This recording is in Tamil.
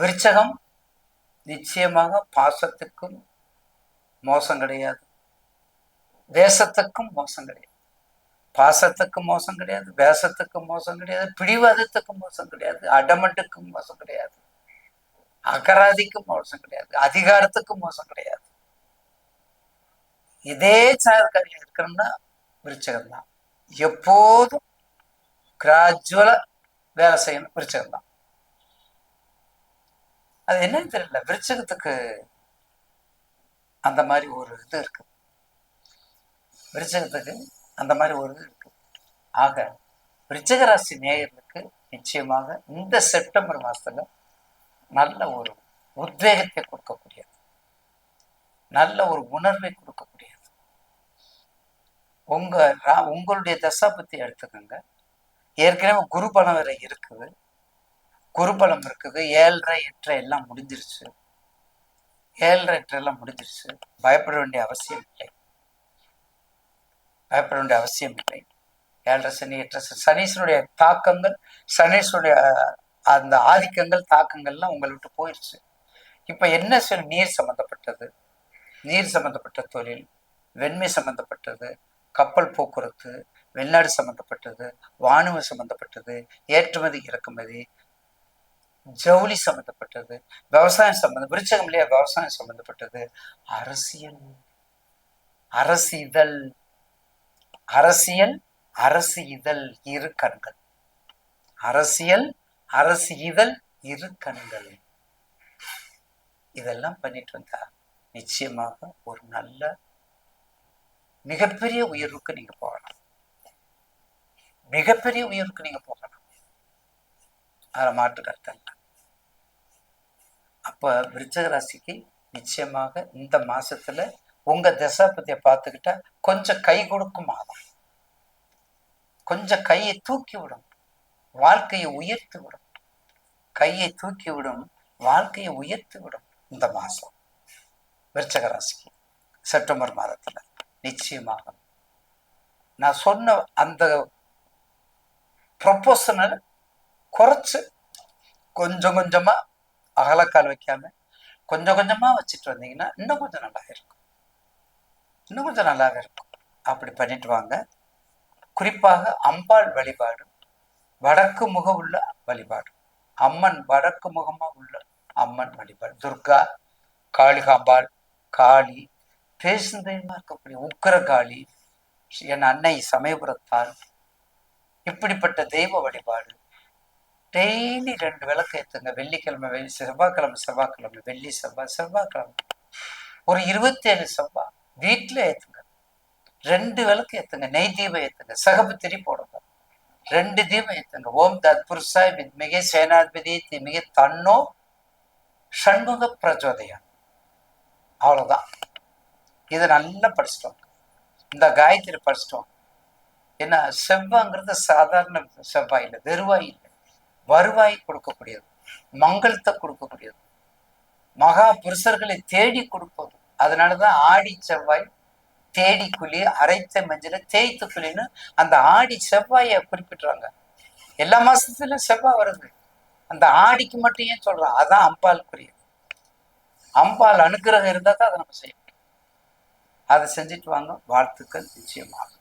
விருச்சகம் நிச்சயமாக பாசத்துக்கும் மோசம் கிடையாது. தேசத்துக்கும் மோசம் கிடையாது. பாசத்துக்கும் மோசம் கிடையாது வேஷத்துக்கும் மோசம் கிடையாது பிடிவாதத்துக்கும் மோசம் கிடையாது அடமட்டுக்கும் மோசம் கிடையாது அகராதிக்கும் மோசம் கிடையாது அதிகாரத்துக்கும் மோசம் கிடையாது. இதே சாதகாரியம் இருக்கணும்னா விருச்சகம் தான் எப்போதும் கிராஜுவலா வேலை செய்யணும் விருச்சகம் தான் அது என்னன்னு தெரியல. விருச்சகத்துக்கு அந்த மாதிரி ஒரு இது இருக்கு. விருச்சகத்துக்கு அந்த மாதிரி ஒரு இது இருக்கு. ஆக விருச்சகராசி நேயர்களுக்கு நிச்சயமாக இந்த செப்டம்பர் மாசத்துல நல்ல ஒரு உத்வேகத்தை கொடுக்கக்கூடியது. நல்ல ஒரு உணர்வை கொடுக்கக்கூடியது. உங்க ரா- உங்களுடைய தசா பத்தி எடுத்துக்கோங்க. ஏற்கனவே குருபலம் வேற இருக்குது. குருபலம் இருக்குது. ஏழரை எட்டரை எல்லாம் முடிஞ்சிருச்சு. ஏழரை எட்டரை எல்லாம் முடிஞ்சிருச்சு. பயப்பட வேண்டிய அவசியம் இல்லை. பயப்பட வேண்டிய அவசியம் இல்லை. ஏழரை சனி எட்டரை சனி தாக்கங்கள் சனீஸ்வனுடைய அந்த ஆதிக்கங்கள் தாக்கங்கள்லாம் உங்களை விட்டு போயிடுச்சு இப்போ என்ன சொல் நீர் சம்பந்தப்பட்டது? நீர் சம்பந்தப்பட்ட தொழில் வெண்மை சம்பந்தப்பட்டது கப்பல் போக்குவரத்து வெளிநாடு சம்பந்தப்பட்டது வானுவ சம்பந்தப்பட்டது ஏற்றுமதி இறக்குமதி ஜவுளி சம்பந்தப்பட்டது விவசாயம் சம்பந்தம் விருச்சகம் இல்லையா விவசாயம் சம்பந்தப்பட்டது. அரசியல். அரசிதழ். அரசியல் அரசு இதழ் இரு கண்கள் அரசியல் அரசு இதழ் இரு கண்கள் இதெல்லாம் பண்ணிட்டு வந்தா நிச்சயமாக ஒரு நல்ல மிகப்பெரிய உயர்வுக்கு நீங்க போகலாம். மிகப்பெரிய உயர்வுக்கு நீங்க போகலாம். அதில் மாற்று கருத்தல்ல அப்போ விருச்சக ராசிக்கு நிச்சயமாக இந்த மாசத்துல உங்க தசாபதியை பார்த்துக்கிட்டா கொஞ்சம் கை கொடுக்கும் மாதம். கொஞ்சம் கையை தூக்கி விடும். வாழ்க்கையை உயர்த்தி விடும். கையை தூக்கி விடும். வாழ்க்கையை உயர்த்தி விடும் இந்த மாசம். விருச்சக ராசிக்கு செப்டம்பர் மாதத்துல நிச்சயமாக. நான் சொன்ன அந்த ப்ரொபோஷனல் குறைச்சு கொஞ்சம் கொஞ்சமா அகலக்கால் வைக்காம கொஞ்சம் கொஞ்சமா வச்சுட்டு வந்தீங்கன்னா இன்னும் கொஞ்சம் நல்லா இருக்கும். இன்னும் கொஞ்சம் நல்லாவே இருக்கும். அப்படி பண்ணிட்டு வாங்க. குறிப்பாக அம்பாள் வழிபாடு வடக்கு முகம் உள்ள வழிபாடு. அம்மன் வடக்கு முகமா உள்ள அம்மன் வழிபாடு. துர்கா காளிகாம்பாள் காளி பேசுந்தயமா இருக்கக்கூடிய உக்கிர காளி என் அன்னை சமயபுரத்தால் இப்படிப்பட்ட தெய்வ வழிபாடு டெய்லி ரெண்டு விளக்கு ஏத்துங்க. வெள்ளிக்கிழமை வெள்ளி செவ்வாய்க்கிழமை செவ்வாய்க்கிழமை வெள்ளி செவ்வாய் செவ்வாய்க்கிழமை. ஒரு இருபத்தேழு செவ்வாய் வீட்டில் ஏத்துங்க. ரெண்டு விளக்கு ஏத்துங்க. நெய் தீபம் ஏத்துங்க. சகபத்திரி போடுங்க. ரெண்டு தீபம் ஏத்துங்க. ஓம் தத்புருஷாய் வித்மிகை சேனாதிபதி திமிகை தன்னோ ஷண்முக பிரச்சோதயம் அவ்வளோதான் இதை நல்லா படிச்சிட்டோம். இந்த காயத்ரி படிச்சிட்டோம். ஏன்னா செவ்வாங்கிறது சாதாரண செவ்வாய் இல்லை வெறுவாய் இல்லை வருவாய் கொடுக்கக்கூடியது மங்களத்தை கொடுக்கக்கூடியது. மகா புருஷர்களை தேடி கொடுப்பது. அதனாலதான் ஆடி செவ்வாய் தேடி குழி அரைத்த மஞ்சள் தேய்த்து குழின்னு அந்த ஆடி செவ்வாயை குறிப்பிட்டுறாங்க எல்லா மாசத்துலயும் செவ்வாய் வருது. அந்த ஆடிக்கு மட்டும் ஏன் சொல்றான் அதான் அம்பால் அம்பாளுக்குரியது. அம்பால் அனுகிரகம் இருந்தா தான் அதை நம்ம செய்ய முடியும். அதை செஞ்சுட்டு வாங்க. வாழ்த்துக்கள் நிச்சயமாகும்